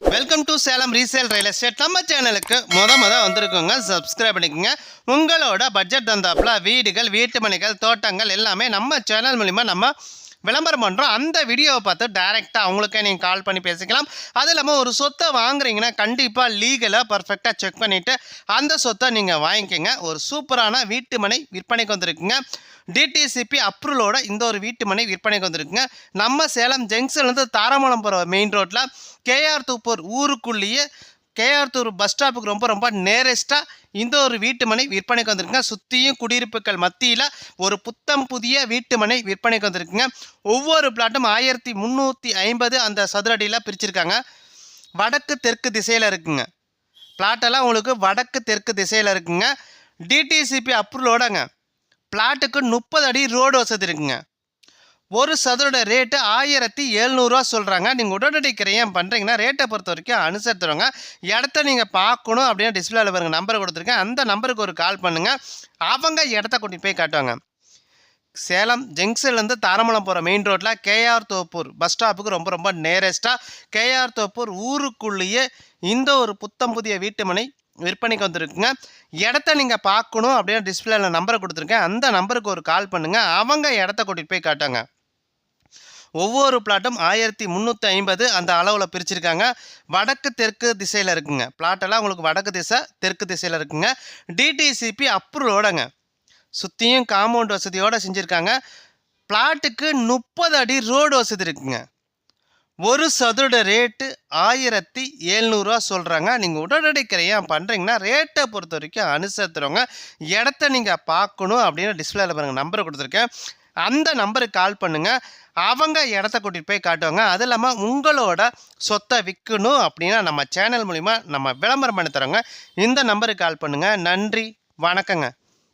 Welcome to Salem resale real estate நம்ம சேனலுக்கு முத முத வந்திருக்கோங்க. சப்ஸ்கிரைப் பண்ணிக்கோங்க. உங்களோட பட்ஜெட் தந்தாப்புல வீடுகள் வீட்டு மனைகள் தோட்டங்கள் எல்லாமே நம்ம சேனல் மூலிமா நம்ம விளம்பரம் பண்ணுறோம் அந்த வீடியோவை பார்த்து டைரெக்டாக அவங்களுக்கே நீங்கள் கால் பண்ணி பேசிக்கலாம். அது இல்லாமல் ஒரு சொத்தை வாங்குறீங்கன்னா கண்டிப்பாக லீகலாக பர்ஃபெக்டாக செக் பண்ணிவிட்டு அந்த சொத்தை நீங்கள் வாங்கிக்கோங்க. ஒரு சூப்பரான வீட்டு மனை விற்பனைக்கு வந்திருக்குங்க. டிடிசிபி அப்ரூவலோட இந்த ஒரு வீட்டு மனை விற்பனைக்கு வந்திருக்குங்க. நம்ம சேலம் ஜங்ஷன்லேருந்து தாராமலம் போகிற மெயின் ரோட்டில் கேஆர் தூப்பூர் ஊருக்குள்ளேயே கேஆர் தூர் பஸ் ஸ்டாப்புக்கு ரொம்ப ரொம்ப நேரஸ்ட்டாக இந்த ஒரு வீட்டு மனை விற்பனைக்கு வந்திருக்குங்க. சுற்றியும் குடியிருப்புகள் மத்தியில் ஒரு புத்தம் புதிய வீட்டு மனை விற்பனைக்கு வந்திருக்குங்க. ஒவ்வொரு பிளாட்டும் ஆயிரத்தி முந்நூற்றி ஐம்பது அந்த சதுரடியில் பிரிச்சிருக்காங்க. வடக்கு தெற்கு திசையில் இருக்குங்க. பிளாட்டெல்லாம் உங்களுக்கு வடக்கு தெற்கு திசையில் இருக்குங்க. டிடிசிபி அப்ரூவலோடங்க பிளாட்டுக்கு முப்பது அடி ரோடு வசதி இருக்குங்க. ஒரு சதுரோட ரேட்டு ஆயிரத்தி எழுநூறுவா சொல்கிறாங்க நீங்கள் உடனடி கிரையம் பண்ணுறீங்கன்னா ரேட்டை பொறுத்த வரைக்கும் அனுசரித்துருவாங்க இடத்த நீங்கள் பார்க்கணும் அப்படின்னு டிஸ்பிளேல பாருங்கள் நம்பர் கொடுத்துருக்கேன். அந்த நம்பருக்கு ஒரு கால் பண்ணுங்கள் அவங்க இடத்த கூட்டிகிட்டு போய் காட்டுவாங்க. சேலம் ஜங்ஷன்லேருந்து தாரமலம் போகிற மெயின் ரோட்டில் கேஆர் தோப்பூர் பஸ் ஸ்டாப்புக்கு ரொம்ப ரொம்ப நேரஸ்ட்டாக கேஆர் தோப்பூர் ஊருக்குள்ளேயே இந்த ஒரு புத்தம் புதிய வீட்டுமனை விற்பனைக்கு வந்திருக்குங்க. இடத்த நீங்கள் பார்க்கணும் அப்படின்னு டிஸ்பிளேல நம்பரை கொடுத்துருக்கேன். அந்த நம்பருக்கு ஒரு கால் பண்ணுங்கள் அவங்க இடத்த கூட்டிகிட்டு போய் காட்டுவாங்க. ஒவ்வொரு பிளாட்டும் ஆயிரத்தி முந்நூற்றி ஐம்பது அந்த அளவில் பிரிச்சிருக்காங்க. வடக்கு தெற்கு திசையில் இருக்குங்க. பிளாட்டெல்லாம் உங்களுக்கு வடக்கு திசை தெற்கு திசையில் இருக்குங்க. டிடிசிபி அப்ரூவலோடங்க சுற்றியும் காம்பவுண்ட் வசதியோடு செஞ்சுருக்காங்க. பிளாட்டுக்கு முப்பது அடி ரோடு வசதி இருக்குங்க. ஒரு சதுர ரேட்டு ஆயிரத்தி எழுநூறுவா சொல்கிறாங்க நீங்கள் உடனடி கிரையம் பண்ணுறீங்கன்னா ரேட்டை பொறுத்த வரைக்கும் அனுசரித்துறவங்க இடத்த நீங்கள் பார்க்கணும் அப்படின்னு டிஸ்பிளேல பாருங்கள் நம்பர் கொடுத்துருக்கேன். அந்த நம்பருக்கு கால் பண்ணுங்கள் அவங்க இடத்த கூட்டிகிட்டு போய் காட்டுவாங்க. அது இல்லாமல் உங்களோட சொத்தை விற்கணும் அப்படின்னா நம்ம சேனல் மூலிமா நம்ம விளம்பரம் பண்ணி தரோங்க இந்த நம்பருக்கு கால் பண்ணுங்கள் நன்றி. வணக்கங்க.